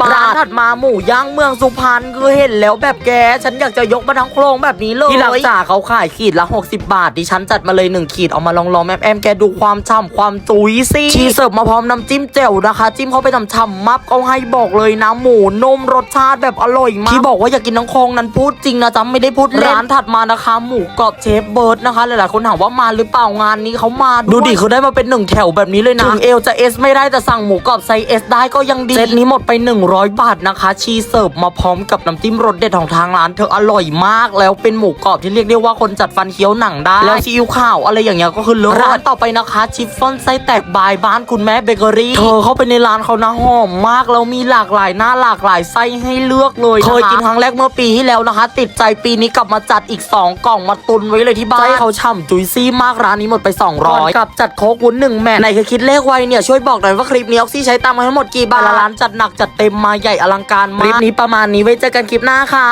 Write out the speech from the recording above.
บาทร้านถัดมาหมูย่างเมืองสุพรรณคือเห็นแล้วแบบแก ฉันอยากจะยกมาทั้งโครงแบบนี้เลยที่หลังจากเขาขายขีดละ 60 บาทดิฉันจัดมาเลย 1 ขีดเอามาลองลองแอมแอมแกดูความฉ่ำความจุยสิชีเสิร์ฟมาพร้อมน้ำจิ้มแจ่วนะคะ จิ้มเข้าไปฉ่ำๆมับเอาให้บอกเลยนะ หมูนุ่มรสชาติแบบอร่อยมากที่บอกว่าอยากกินทั้งโครงนั้นพูดจริงนะจ๊ะไม่ได้พูดเล่นร้านถัดมานะคะ หมูกรอบเชฟเบิร์ดนะคะหลายๆคนถามว่ามาหรือเปล่างานนี้เขามาด้วยดูดิเขาได้มาเป็นหนึ่งแถวแบบนี้เลยนะถึงเอลจะเอสไม่ได้แต่สั่งหมูกรอบไซส์เอสได้ก็ยังดีเซตนี้หมดไป100 บาทนะคะ ชีเสิร์ฟมาพร้อมกับน้ำจิ้มรสเด็ดของทางร้านเธออร่อยมาก แล้วเป็นหมูกรอบที่เรียกได้ว่าคนจัดฟันเคี้ยวหนังได้ แล้วซีอิ๊วขาวอะไรอย่างเงี้ยก็คือเลิศร้านต่อไปนะคะชิฟฟ่อนไส้แตกบายบ้านคุณแม่เบเกอรี่เธอเข้าไปในร้านเขานะหอมมากแล้วมีหลากหลายหน้าหลากหลายไส้ให้เลือกเลยเคยกินครั้งแรกเมื่อปีที่แล้วนะคะ ติดใจปีนี้กลับมาจัดอีก 2 กล่องมาตุนไว้เลยที่บ้านไส้เขาฉ่ำจุยซี่มากร้านนี้หมดไป 200 กับจัดโค้กวุ้นหนึ่งแม่ไหนเคยคิดเลขไวเนี่ยช่วยบอกหน่อยว่าคลิปนี้ออกซี่ใช้ตังค์มาทั้งหมดกี่บาทละร้านจัดหนักจัดเต็มมาใหญ่อลังการมากคลิปนี้ประมาณนี้ไว้เจอกันคลิปหน้าค่ะ